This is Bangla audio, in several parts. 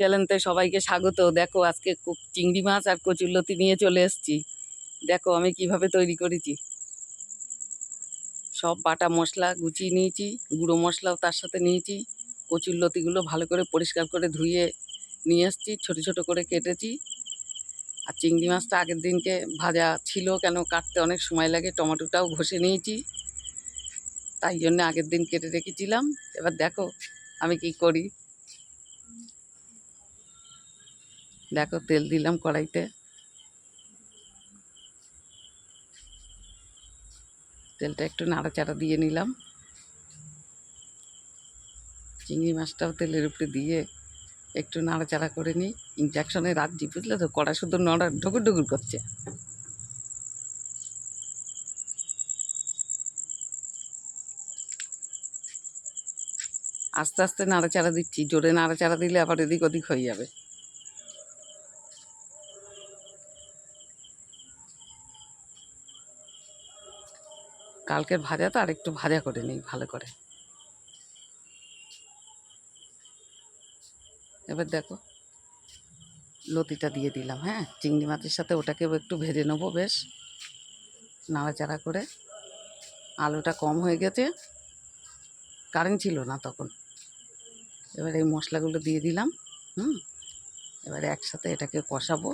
চ্যানেলতে সবাইকে স্বাগত। দেখো আজকে চিংড়ি মাছ আর কচুরলতি নিয়ে চলে এসেছি। দেখো আমি কীভাবে তৈরি করেছি। সব বাটা মশলা গুছিয়ে নিয়েছি, গুঁড়ো মশলাও তার সাথে নিয়েছি। কচুরলতিগুলো ভালো করে পরিষ্কার করে ধুয়ে নিয়ে এসেছি, ছোট ছোট করে কেটেছি। আর চিংড়ি মাছটা আগের দিনকে ভাজা ছিল কেন কাটতে অনেক সময় লাগে, টমেটোটাও ঘষে নিয়েছি। তাই জন্য আগের দিন কেটে রেখেছিলাম। এবার দেখো আমি কি করি। দেখো, তেল দিলাম কড়াইতে। তেলটা একটু নাড়াচাড়া দিয়ে নিলাম। চিংড়ি মাছটাও তেলের উপরে দিয়ে একটু নাড়াচাড়া করে নিই। ইঞ্জেকশনে রাখছি, বুঝলে তো? কড়া শুধু নড়া, ঢুকুর ঢুকুর করছে। আস্তে আস্তে নাড়াচাড়া দিচ্ছি। জোরে নাড়াচাড়া দিলে আবার এদিক ওদিক হয়ে যাবে। কালকের ভাজা তো আর একটু ভাজা করে নিই, ভালো করে। এবার দেখো, লতিটা দিয়ে দিলাম হ্যাঁ? চিংড়ি মাছের সাথে ওটাকেও একটু ভেজে নেব বেশ, নাড়াচাড়া করে। আলুটা কম হয়ে গেছে, কারেন্ট ছিল না তখন। এবার এই মশলাগুলো দিয়ে দিলাম, হুম? এবারে একসাথে এটাকে কষাবো।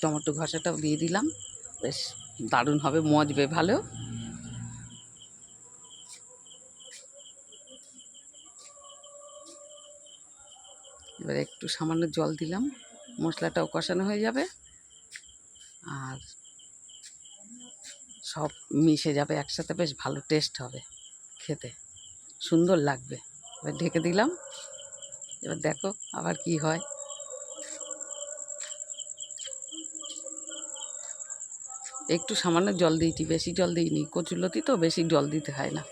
টমেটো ঘষাটাও দিয়ে দিলাম। বেশ দারুণ হবে মজবে ভালো। এবার একটু সামান্য জল দিলাম, মশলাটাও কষানো হয়ে যাবে, আর সব মিশে যাবে একসাথে, বেশ ভালো টেস্ট হবে খেতে, সুন্দর লাগবে। এবার ঢেকে দিলাম, এবার দেখো আবার কি হয়। একটু সামান্য জল দিয়েছি, বেশি জল দিইনি। কচুলতি তো বেশি জল দিতে হয় না।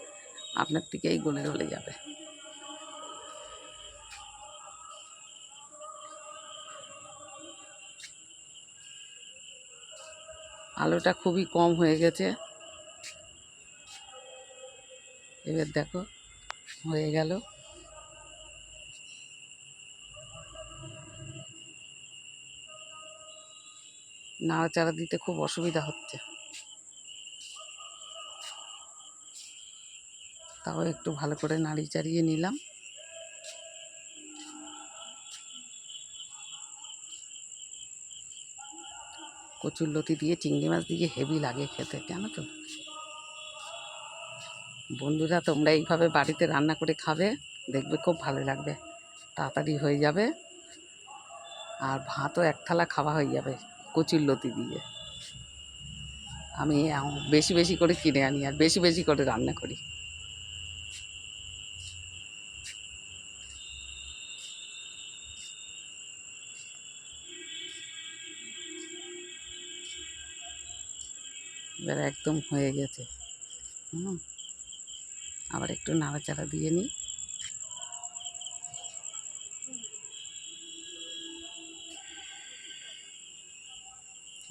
আপনার থেকেই গলে গলে যাবে। আলোটা খুবই কম হয়ে গেছে। এবার দেখো, হয়ে গেল। নাড়াচাড়া দিতে খুব অসুবিধা হচ্ছে। তাও একটু ভালো করে নাড়ি চাড়িয়ে নিলাম। কচুর লতি দিয়ে চিংড়ি মাছ দিয়ে হেভি লাগে খেতে, জানো তো? বন্ধুরা, তোমরা এইভাবে বাড়িতে রান্না করে খাবে, দেখবে খুব ভালো লাগবে। তাড়াতাড়ি হয়ে যাবে, আর ভাতও এক থালা খাওয়া হয়ে যাবে। কচুর লতি দিয়ে। আমি আম- বেশি বেশি করে কিনে আনি আর বেশি বেশি করে রান্না করি। এবার একদম হয়ে গেছে। হুম, আবার একটু নাড়াচাড়া দিয়ে নিই।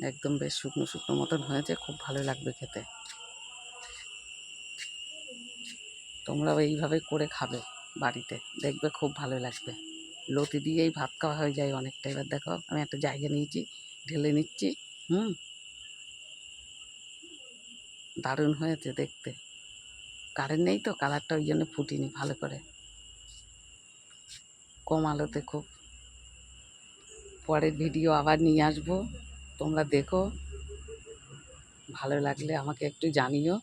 একদম বেশ শুকনো শুকনো মতন হয়েছে, খুব ভালো লাগবে খেতে। তোমরাও এইভাবে করে খাবে বাড়িতে, দেখবে খুব ভালো লাগবে। লতি দিয়েই ভাত খাওয়া হয়ে যায় অনেকটা। এবার দেখো, আমি একটা জায়গা নিয়েছি, ঢেলে নিচ্ছি, হুম? দারুণ হয়েছে দেখতে। কারেন্ট নেই তো কালারটা ওই জন্য ফুটিনি ভালো করে। কম আলোতে খুব। পরের ভিডিও আবার নিয়ে আসব। তোমরা দেখো। ভালো লাগলে আমাকে একটু জানিও।